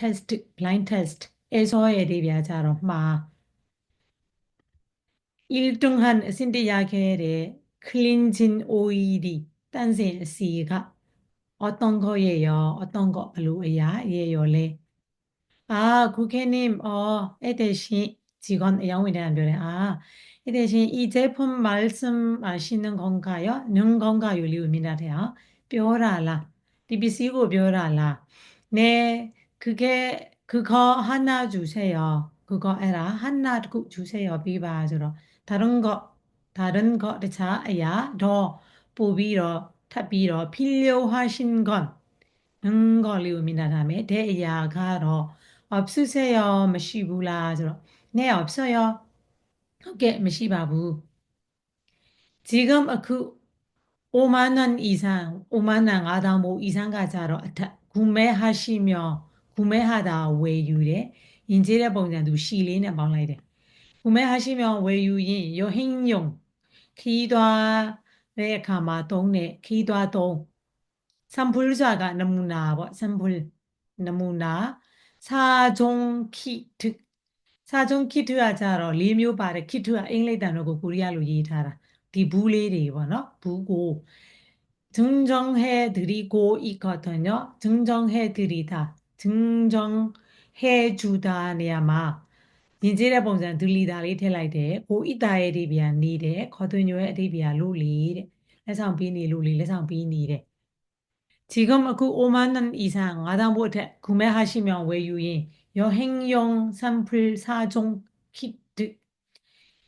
test, blind test에서의 리비아자로 마 일등한 신디야겔의 클린진 오일이 딴센 씨가 어떤 거예요? 어떤 거 별로야? 예요래. 아, 국회님, 어, 에 대신 직원 영웅이라는 별에 아, 에 대신 이 제품 말씀하시는 건가요? 는 건가요? 리우미나래요. 뼈라라. 리비시고 뼈라라. 네, 그게 그거 하나 주세요. 그거 에라 하나 주세요. 비바즈로 다른 거 다른 거를 자야 더 보비로 타비로 필요하신 건 능걸 의미나 다음에 대야가로 없으세요. 마시불라즈로 네 없어요. 그게 마시바부 지금 그 5만 원 이상 5만 원 아다 뭐 이상 가자로 구매하시며 구매하다 ဝယ်ယူတယ်ယဉ်ကျေးတဲ့ပုံစံသူရှီလေးနဲ့ပေါင်းလိုက်တယ် 구매하시면 ဝယ်ယူရင် 여행용 ခီးသွားတဲ့အခါမှာသုံးတဲ့ခီးသွားသုံး sample ဆိုတာကနမူနာပေါ့ sample နမူနာ사종 키트 사종 키트가ကြတော့၄မျိုးပါတယ် 키트ကအင်္ဂလိပ်တန်တော့ကိုကိုရီးယားလိုရေးထားတာဒီဘူးလေးတွေပေါ့နော်ဘူးကို 증정해 드리고 있거든요. 증정해 드리다. 증정해 주다 နေရာမှာယဉ်ကျေးတဲ့ပုံစံဒူလီတာလေးထည့်လိုက်တယ်။ကိုဣတာရဲ့အဓိပ္ပာယ်နေတဲ့ခေါ်သွင်းညွဲအဓိပ္ပာယ်လို့လေတဲ့။လက်ဆောင်ပေးနေလို့လေလက်ဆောင်ပေးနေတဲ့။ 지금အခု 5만 원 이상 5000ဘို့အထက်구매하시면ဝယ်ယူရင် 여행용 sample 4종 키트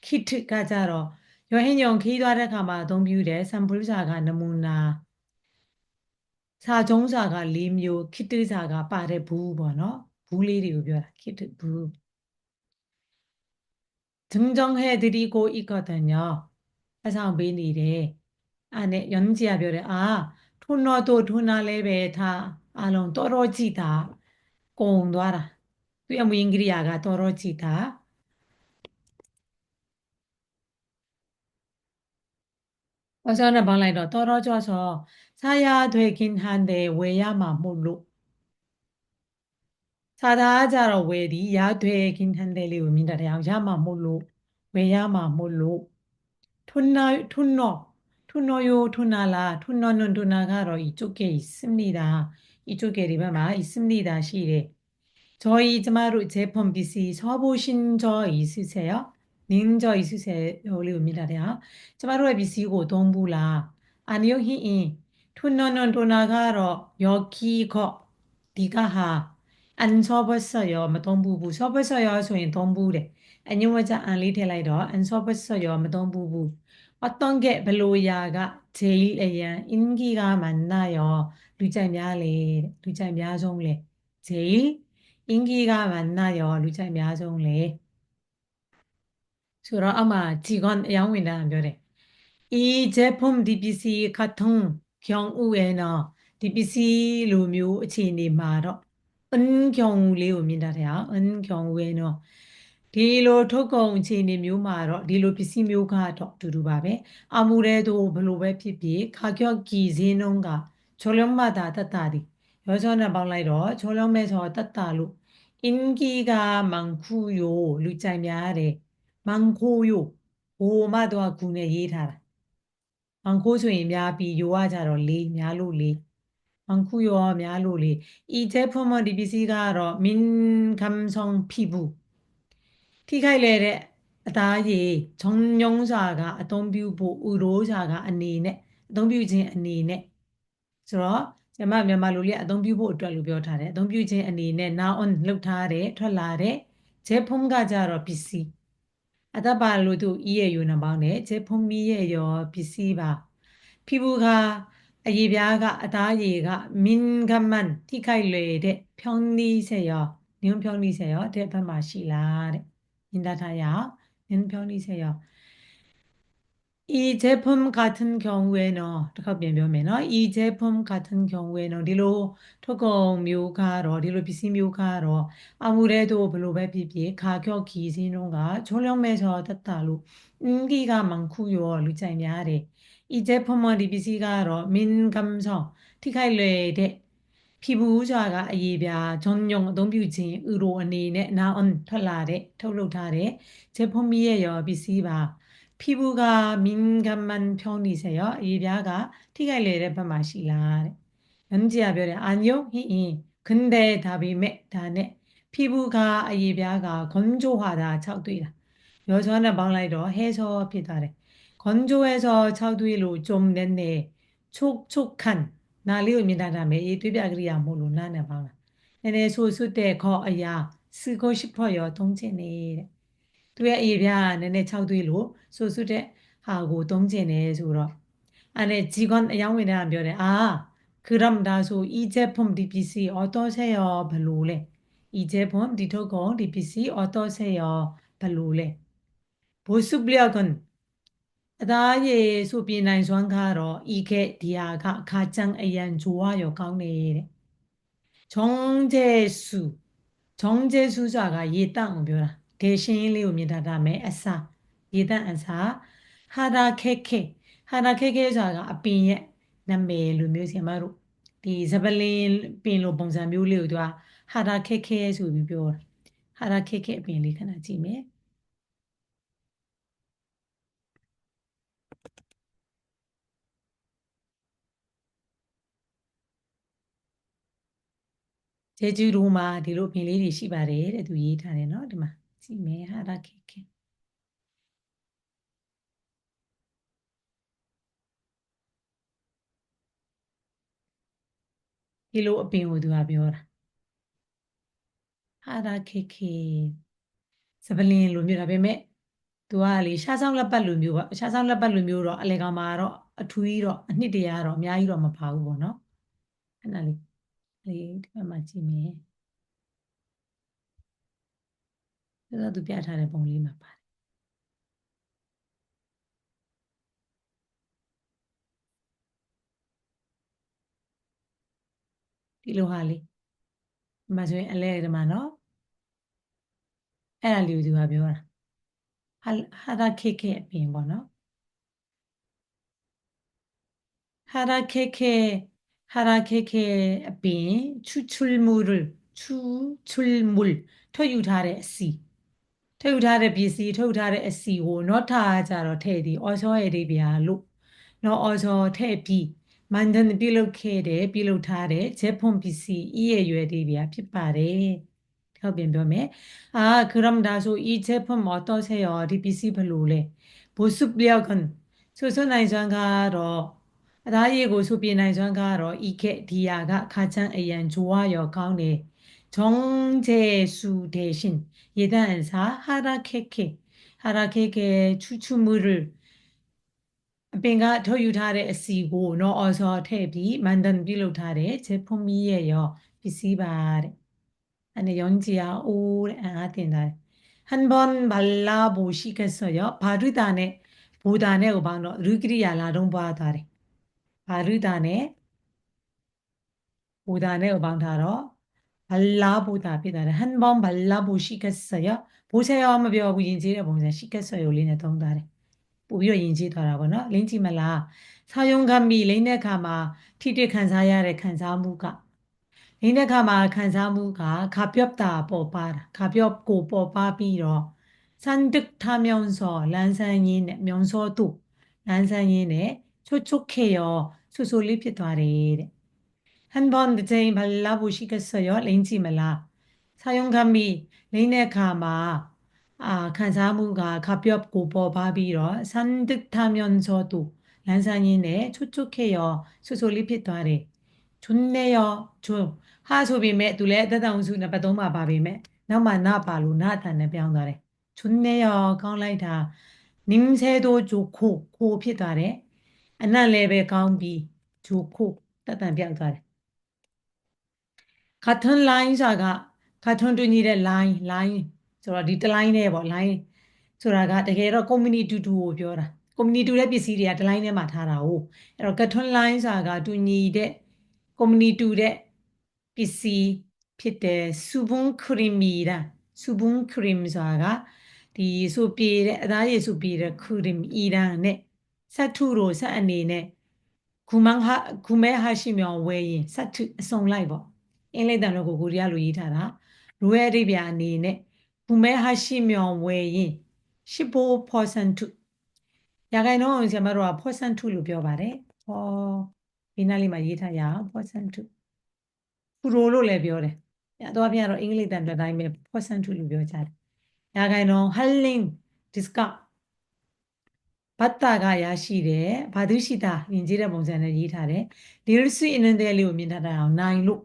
키트ကကြတော့ 여행용 ခီးသွားတဲ့အခါမှာအသုံးပြုတဲ့ sample စာကနမူနာ စာကြုံးစာက၄မျိုး 키트 စာကပါတဲ့ဘူးပေါ့နော်ဘူးလေးတွေကိုပြောတာ 키트 ဘူး 증정해 드리고 있거든요. 해상 베니래. 안에 연지야 별에 아 토너도 토나 레벨 다 알론 떨어지다. 공도하라. 그야 뭐 잉그리아가 떨어지다. 어서는 발라이도 떨어져서 사야 되긴 한데 왜야만 몰로 사다 자러 왜리 야 되긴 한데리 의미나래 양자만 몰로 왜야만 몰로 톤나 톤너 톤너요 톤나라 톤너는 톤나가러 이쪽에 있습니다. 이쪽에 리마마 있습니다. 시래 저희 정말 제품 비시 써보신 적 있으세요? 닌저 있으세요? 우리 의미나래요. 정말 비시고 동부라 아니요 히인 ทุนนนนทุนากาโรยอกี้ก็ဒီကဟာအန်ဆောဘဆော်ရောမသုံးဘူးဘူးဆောဘဆော်ရောဆိုရင်သုံးဘူးတယ်အညဝကြအန်လေးထည့်လိုက်တော့အန်ဆောဘဆော်ရောမသုံးဘူးဘူးအတုံးကဘလိုယာကဂျေလီအယံအင်ဂီကမန်နာရောလူကြိုက်များလေလူကြိုက်များဆုံးလေဂျေလီအင်ဂီကမန်နာရောလူကြိုက်များဆုံးလေဆိုတော့အမဂျီကွန်အယောင်ဝင်တာပြောတယ်อีเจพุมดีพีซีคัทุง kyong u ye နော်ဒီပစ္စည်းလိုမျိုးအခြေအနေမှာတော့ an kyong u လေးကိုမြင်တတ်တယ်ဟာ an kyong u ye နော်ဒီလိုထုတ်ကုန်အခြေအနေမျိုးမှာတော့ဒီလိုပစ္စည်းမျိုးကတော့အတူတူပါပဲအမှုတဲ့သူဘယ်လိုပဲဖြစ်ဖြစ်ခါကျော့ကီဈေးနှုန်းကချောလုံးမတာတတ်တာဒီရောချောနဲ့ပေါင်းလိုက်တော့ချောလုံးမဲ့ဆိုတတ်တာလို့အင်ကီကမန်ခူယိုလူကြိုင်များတယ်မန်ခူယိုဘိုမတော့ကူနဲ့ရေးထားတာ ။အောင်ခိုးဆိုရင်များပြီးရိုးရကြတော့လေးများလို့လေး။အောင်ခုရောများလို့လေး။ဤတဲ့ဖွန်မဒီပစ္စည်းကတော့မင်းကမ်ဆောင်ဖိဘူး။ထိခိုက်လေတဲ့အသားရည်ဂျုံညုံစာကအသုံးပြုဖို့ဥရိုးစာကအနေနဲ့အသုံးပြုခြင်းအနေနဲ့ဆိုတော့ကျမမြန်မာလူလေးအသုံးပြုဖို့အတွက်လို့ပြောထားတယ်အသုံးပြုခြင်းအနေနဲ့ now on လောက်ထားတဲ့ထွက်လာတဲ့ဂျေဖုံးကကြတော့ပစ္စည်း အတပါလို့သူ e ရဲ့ယူနံပေါင်းနဲ့ဂျေဖုံမီရဲ့ရော PC ပါဖီဘူးကအရေပြားကအသားရည်ကမင်ဂမန်ထိခိုက်လွယ်တဲ့ဖြောင်းနီးဆက်ရောညွန်းဖြောင်းနီးဆက်ရောတဲ့ဘက်မှာရှိလားတဲ့ညင်တထားရအောင်ညွန်းဖြောင်းနီးဆက်ရော 이제품같은경우에는တစ်ခေါက်ပြန်ပြောမယ်နော်이제품같은경우에는ဒီလိုထုတ်ကုန်မျိုးကတော့ဒီလိုပစ္စည်းမျိုးကတော့အမှုတဲ့တို့ဘလို့ပဲဖြစ်ဖြစ်ခါကျော့ခီစင်းတို့ကချိုးလုံးမဲ့ဆိုတတ်တာလို့အင်းကြီးကမန်ခုရောလူကြိုက်များတယ်이 제품은 이 PC가 민감성 ထိခိုက်လွယ်တဲ့ ဖြီဘူးဆိုတာကအရေးပြာဂျွန်ညုံအသုံးပြုခြင်းဥရိုအနေနဲ့နာအွန်ထွက်လာတဲ့ထုတ်လုပ်ထားတဲ့ဂျေဖုံမီရဲ့ရောပစ္စည်းပါ 피부가 민감한 편이세요? 이랴가 티가 일레레바 마시라. 남지야 별에 안녕 히이. 근데 답이 메다네. 피부가 이랴가 건조하다 차도이라. 여전히 방라이로 해서 피다래. 건조해서 차도이로 좀 냈네. 촉촉한 나리움이라며 이 뒤벽이야 모르나네 방라. 내내 소수 때거 아야 쓰고 싶어요 동체네. သူရဲ့အေပြားကနည်းနည်း6သွေးလို့ဆိုစုတဲ့ဟာကိုသုံးကျင်တယ်ဆိုတော့အဲ့ဒါဂျီကွန်အယောင်းဝင်တဲ့ကပြောတယ်အာခရမ်ဒါဆိုအီဂျက်ဖုန်ဒီပီစီအော်တိုဆက်ရောဘလို့လဲအီဂျက်ဖုန်ဒီထုတ်ကုန်ဒီပီစီအော်တိုဆက်ရောဘလို့လဲဘိုစုပလျကွန်အသားရေဆိုပြနိုင်စွမ်းကတော့ဤခဲ့ဒီဟာကခါချန်အယံဂျိုဝါရောကောင်းနေတဲ့ဂျုံဂျေဆူဂျုံဂျေဆူဆိုတာကရေတန့်ကိုပြောတာ ဒေရှင်လေးကိုမြင်တတ်တာမယ်အစာရေတန့်အစာဟာရာခဲခဲဟာရာခဲခဲဆိုတာကအပင်ရဲ့နာမည်လိုမျိုးစီမတို့ဒီဇပလင်ပင်လိုပုံစံမျိုးလေးကိုသူကဟာရာခဲခဲဆိုပြီးပြောတာဟာရာခဲခဲအပင်လေးခဏကြည့်မယ်ဂျေဂျူးတို့မှာဒီလိုပင်လေးတွေရှိပါတယ်တဲ့သူရေးထားတယ်เนาะဒီမှာ ကြည့်မယ်ဟာဒါခေခေဒီလိုအပင်ကိုသူကပြောတာဟာဒါခေခေစပလင်လိုမျိုးဒါပေမဲ့သူကလေရှားဆောင်လက်ပတ်လိုမျိုးပေါ့ရှားဆောင်လက်ပတ်လိုမျိုးတော့အလေကောင်မှာတော့အထူးကြီးတော့အနှစ်တရာတော့အများကြီးတော့မပါဘူးပေါ့နော်အဲ့ဒါလေးလေးဒီမှာကြည့်မယ် ဒါသူပြထားတဲ့ပုံလေးမှာပါတယ်ဒီလိုဟာလေးဒီမှာဆိုရင်အလဲဒီမှာနော်အဲ့ဒါလေးကိုသူကပြောတာဟာဟာတာခေခေအပြင်ပေါ့နော်ဟာတာခေခေဟာတာခေခေအပြင်ချူချူလ်မူရချူချူလ်မူလ်ထွက်ယူထားတဲ့အစီ ထုတ်ထားတဲ့ပစ္စည်းထုတ်ထားတဲ့အစီကိုနော်ထားကြတော့ထည့်သည်အော်ချောရဲ့ဒီဗျာလို့နော်အော်ချောထည့်ပြီးမန်ဒန်ပြုလုပ်ခဲ့တယ်ပြုလုပ်ထားတဲ့ဂျက်ဖွန်ပစ္စည်းဤရဲ့ရွယ်ဒီဗျာဖြစ်ပါတယ်ဟုတ်ပြန်ပြောမယ်အာခရမ်ဒါဆိုဤဂျက်ဖွန်မတော်ဆေရောဒီပစ္စည်းဘလို့လဲဘုစုပလျောက်ကန်ဆိုဆိုနိုင်စွမ်းကတော့အသားရည်ကိုဆိုပြနိုင်စွမ်းကတော့ဤခဲ့ဒီယာကခါချမ်းအရန်ဂျွာရောကောင်းတယ် 정제수 대신 예단사 하라케케 하라케케 추추물을 အပင်ကထုတ်ယူထားတဲ့အစီကိုနော်အော်ဆောထည့်ပြီးမန်ဒန်ပြုလုပ်ထားတဲ့ဂျေဖုံမီရဲ့ရောပစ္စည်းပါတဲ့အနေယွန်ဂျီယာအိုးတဲ့အားတင်တာဟန်ဘွန်ဘလာဘူရှိကဆောရောဘာရုတာနဲ့ဘူတာနဲ့ကိုပေါင်းတော့ရူကရိယာလာတုံးပွားသွားတယ်ဘာရုတာနဲ့ဘူတာနဲ့ကိုပေါင်းထားတော့ 발라보다 비다를 한 번 발라보시겠어 요? 보세요 하면 배워고 인지를 보면 시겠어요 올리네 동달에 오히려 인지 돌아보나 렌지말라 사용감이 렌네카마 티티 간사야레 간사무가 렌네카마 간사무가 가볍다 뽑아라 가볍고 뽑아비로 산득타면서 란산인의 명서도 란산인의 초촉해요 수솔이 피도아래 한번 늦은 발라보시겠어요? 렌지 말라. 사용감이 레인의 가마 아, 간사무가 가볍고 버바비러 산뜻하면서도 란산이네 촉촉해요. 수솔리피도하래. 좋네요. 좋. 하소비매 둘레 따다운수나 바도마 바비매 나마 나바로 나타내 병다래. 좋네요. 강라이다. 님새도 좋고 고 피다래. 안날레베 강비 좋고 따단 병다래. Carton line ဆိုတာက carton တူညီတဲ့ line line ဆိုတော့ဒီတ line နဲ့ပေါ့ line ဆိုတာကတကယ်တော့ company တူတူကိုပြောတာ company တူတဲ့ပစ္စည်းတွေကတ line ထဲမှာထားတာ哦အဲ့တော့ carton line ဆိုတာကတူညီတဲ့ company တူတဲ့ပစ္စည်းဖြစ်တယ်စုဘုံခရီမီတာစုဘုံခရီမဆိုတာကဒီဆိုပြေတဲ့အသားရည်ဆိုပြေတဲ့ခရီမီအီရန်နဲ့စတ်ထုတို့စတ်အနေနဲ့ဂူမန်ဟာဂူမဲဟာရှိမြောင်ဝဲရင်စတ်ထုအစုံလိုက်ပေါ့ အင်္ဂလိပ်တန်လို့ကိုကိုရီးယားလိုရေးထားတာလူရဲ့အဓိပ္ပာယ်အနေနဲ့ဘူမဲဟာရှိမြောင်ဝယ်ရင်ရှိဖို့ percent ရာခိုင်နှုန်းအောင်ဆရာမတို့က percent လို့ပြောပါတယ်ဟောဒီနားလေးမှာရေးထားရအောင် percent ပူရိုလို့လည်းပြောတယ်အဲတော့အပြင်ကတော့အင်္ဂလိပ်တန်တစ်တိုင်းပဲ percent လို့ပြောကြတယ်ရာခိုင်နှုန်း halling discount ဘတ်တာကရရှိတယ်ဘာသူရှိတာယဉ်ကျေးတဲ့ပုံစံနဲ့ရေးထားတယ်ဒီရစီအင်းတဲ့လေးကိုမြင်ထားတာအောင်နိုင်လို့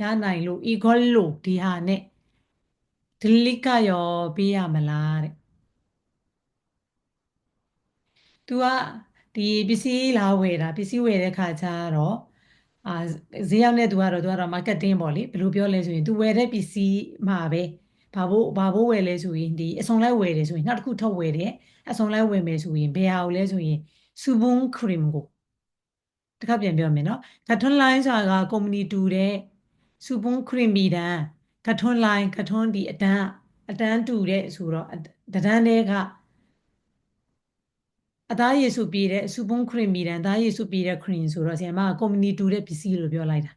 ရနိုင်လို့ equal လို့ဒီဟာနဲ့ဒီလိကရောပေးရမလားတဲ့သူကဒီပစ္စည်းလာဝယ်တာပစ္စည်းဝယ်တဲ့ခါကျတော့အာဈေးရောက်တဲ့သူကတော့သူကတော့ marketing ပေါ့လေဘယ်လိုပြောလဲဆိုရင်သူဝယ်တဲ့ပစ္စည်းမှာပဲဘာဖို့ဘာဖို့ဝယ်လဲဆိုရင်ဒီအစုံလိုက်ဝယ်တယ်ဆိုရင်နောက်တစ်ခုထပ်ဝယ်တယ်အစုံလိုက်ဝယ်မယ်ဆိုရင်ဘယ်ဟာကိုလဲဆိုရင်စူဘွန်ခရင်ကိုတခါပြန်ပြောမယ်နော်ကထွန်းလိုင်းဆိုတာကကုမ္ပဏီတူတဲ့ စုပွန်ခရင်မီတန်ကထွန်းလိုင်းကထွန်းဒီအတန်းအတန်းတူတဲ့ဆိုတော့တဒန်းတဲ့ကအသားယေစုပြည့်တဲ့အစုပွန်ခရင်မီတန်သားယေစုပြည့်တဲ့ခရင်ဆိုတော့ဆီယမကကွန်မြူနီတူတဲ့ပစ္စည်းလို့ပြောလိုက်တာ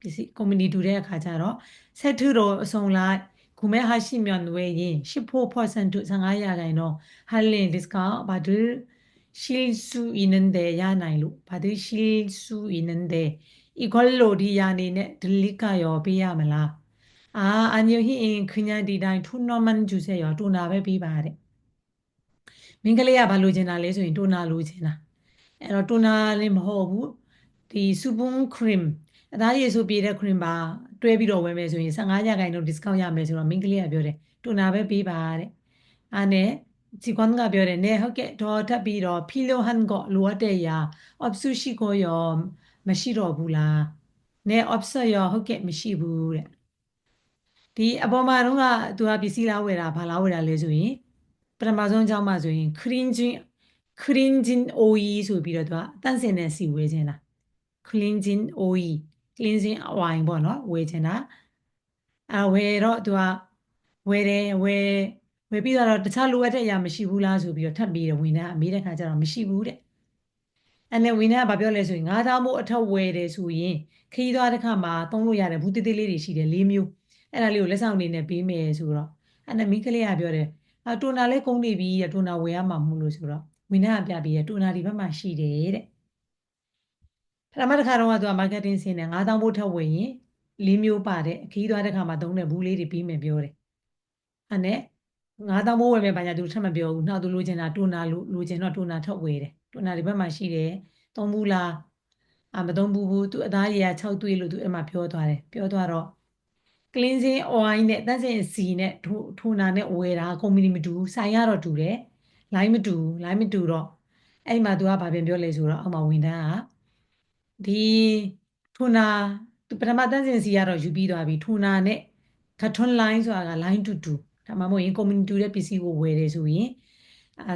ပစ္စည်းကွန်မြူနီတူတဲ့အခါကျတော့ဆက်ထုတော်အစုံလိုက်ခုမဲဟာရှိမြန်နွေရင်ရှစ်ဖို့ဖော့စန်တူ55ရာခိုင်တော့ဟာလင်ဒီစကဘာဒူရှီဆူအင်းန်တဲ့ရနိုင်လို့ဘာဒူရှီဆူအင်းန်တဲ့ 걸로ဒီရာနေနဲ့ delete ရောပေးရမလားအာအညိုဟိအင်ခညာဒီတိုင်းထူနော်မန်ဂျူဆေရောတူနာပဲပေးပါတဲ့မင်းကလေးကဘာလိုချင်တာလဲဆိုရင်တိုနာလိုချင်တာအဲ့တော့တိုနာလည်းမဟုတ်ဘူးဒီစူပွန်ခရင်အသားရည်ဆိုပြေတဲ့ခရင်ပါတွဲပြီးတော့ဝယ်မယ်ဆိုရင်15ရာခိုင်နှုန်း discount ရမယ်ဆိုတော့မင်းကလေးကပြောတယ်တိုနာပဲပေးပါတဲ့အားနဲ့စီကွန်ကပြောတယ်နဲဟုတ်ကဲ့တော့ထပ်ပြီးတော့ဖီလိုဟန်ကလိုအပ်တဲ့ရာ opsu ရှိကိုရော မရှိတော့ဘူးလားနဲ opsa ရောဟုတ်ကဲ့မရှိဘူးတဲ့ဒီအပေါ်မှာတော့ကသူကပစ္စည်းလာဝယ်တာဘာလာဝယ်တာလဲဆိုရင်ပထမဆုံးအကြောင်းမှဆိုရင် cleansing cleansing oil ဆိုပြီးတော့သူကတန့်စင်တဲ့စီဝယ်ခြင်းလား cleansing oil cleansing wine ပေါ့နော်ဝယ်ခြင်းတာအဝယ်တော့သူကဝယ်တယ်ဝယ်ဝယ်ပြီးတော့တခြားလိုအပ်တဲ့အရာမရှိဘူးလားဆိုပြီးတော့ထပ်ပြီးတော့ဝင်တာအမေးတဲ့ခါကျတော့မရှိဘူးတဲ့ အဲ့နဲ့ဝင်တာကဘာပြောလဲဆိုရင်ငါးသားမို့အထက်ဝယ်တယ်ဆိုရင်ခီးသွားတဲ့ခါမှာသုံးလို့ရတယ်ဘူးတေးသေးလေးတွေရှိတယ်၄မျိုးအဲ့ဒါလေးကိုလက်ဆောင်နေနဲ့ပေးမယ်ဆိုတော့အဲ့နဲ့မိကလေးကပြောတယ်အတိုနာလည်းကုန်နေပြီတဲ့တိုနာဝယ်ရမှာမဟုတ်လို့ဆိုတော့ဝင်းနာကပြပြီးတဲ့တိုနာဒီဘက်မှာရှိတယ်တဲ့ပထမတစ်ခါတော့ကသူက marketing ဆင်းတယ်9000ဘို့ထက်ဝယ်ရင်၄မျိုးပါတဲ့အခီးသွားတဲ့ခါမှာသုံးတဲ့ဘူးလေးတွေပြီးမယ်ပြောတယ်အဲ့နဲ့9000ဘို့ဝယ်မယ်ဘာညာသူထပ်မပြောဘူးနောက်သူလိုချင်တာတိုနာလိုလိုချင်တော့တိုနာထုတ်ဝယ်တယ် တိုနာဒီဘက်မှာရှိတယ်သုံးဘူးလားအမသုံးဘူးဘူးသူအသားရည်က6သွေးလို့သူအဲ့မှာပြောသွားတယ်ပြောသွားတော့ cleansing oil နဲ့တန့်စင်စီနဲ့ထိုနာနဲ့ဝယ်တာကုမ္ပဏီမတူဆိုင်ရတော့တူတယ် line မတူ line မတူတော့အဲ့မှာသူကဘာပြန်ပြောလဲဆိုတော့အောက်မှာဝန်ထမ်းကဒီထိုနာသူပထမတန့်စင်စီကတော့ယူပြီးသွားပြီထိုနာနဲ့ carton line ဆိုတာက line တူတူဒါမှမဟုတ်ရင် community တူတဲ့ပစ္စည်းကိုဝယ်တယ်ဆိုရင်အာ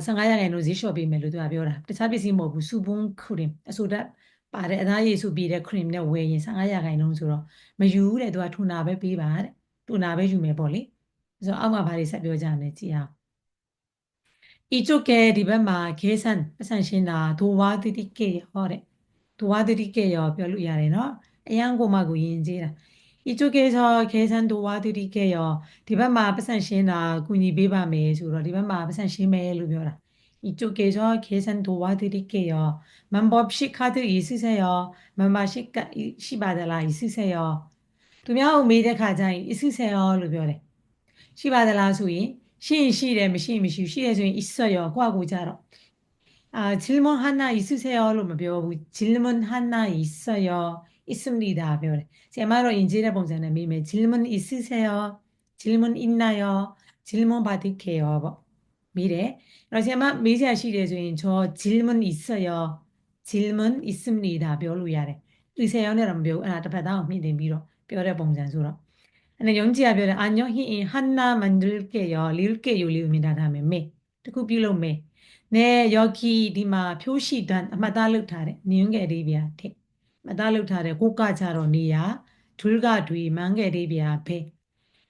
15ရာခိုင်နှုန်းဈေးလျှော့ပေးမယ်လို့သူကပြောတာတခြားပစ္စည်းမဟုတ်ဘူးစူပွန်ခရင်အဆိုတက်ပါတဲ့အသားရည်စုပြီးတဲ့ cream နဲ့ဝယ်ရင်15ရာခိုင်နှုန်းဆိုတော့မယူဘူးတဲ့သူကထူနာပဲပေးပါတဲ့ထူနာပဲယူမယ်ပေါ့လေဆိုတော့အောက်မှာဘာတွေဆက်ပြောကြမယ်ကြည့်အောင်ဤကျုပ်ကဲဒီဘက်မှာခေဆန်အဆန်ရှင်းတာဒိုဝါတိတိကေဟောတဲ့ဒိုဝါတိတိကေရောပြောလို့ရတယ်နော်အရန်ကိုမှကိုယဉ်ကျေးတာ ဤကျုပ်ကဲဆိုခေဆန်ဒိုဝါတိတိကေရောဒီဘက်မှာပတ်စံရှင်းတာကုညီပေးပါမယ်ဆိုတော့ဒီဘက်မှာပတ်စံရှင်းမယ်လို့ပြောတာ 이쪽에서 계산 도와드릴게요. 멤버십 카드 있으세요? 멤버십 시바달라 있으세요? 두명 메이드 가장 있으세요? 루별에 시바달라 소인 시시래 미시 미시 시래 소인 있어요. 과구자로 아 질문 하나 있으세요? 로면 배워 질문 하나 있어요. 있습니다. 배우래. 세마로 인질의 봉사는 미매 질문 있으세요? 질문 있나요? 질문 받을게요. 미래. 세마 미세아 시리에서인 저 질문 있어요. 질문 있습니다. 별로 야래. 의세연이랑 별 하나 더 받아 미네 미로 별의 봉사수로. 근데 영지야 별은 안녕 히 한나 만들게요. 릴게요 리웁니다. 다음에 매. 듣고 빌로 매. 네 여기 디마 표시단 아마 달로 타래. 니은게 리비아 택. မသားလုပ်ထားတဲ့ကိုကကြတော့နေရဒွိကဒွိမန်းငယ်လေးပြာဖေ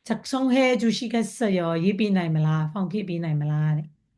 ချက်ဆုံးဟဲကျူရှိကဆရောရေးပြနိုင်မလားဖောင်ဖြစ်ပြနိုင်မလားတဲ့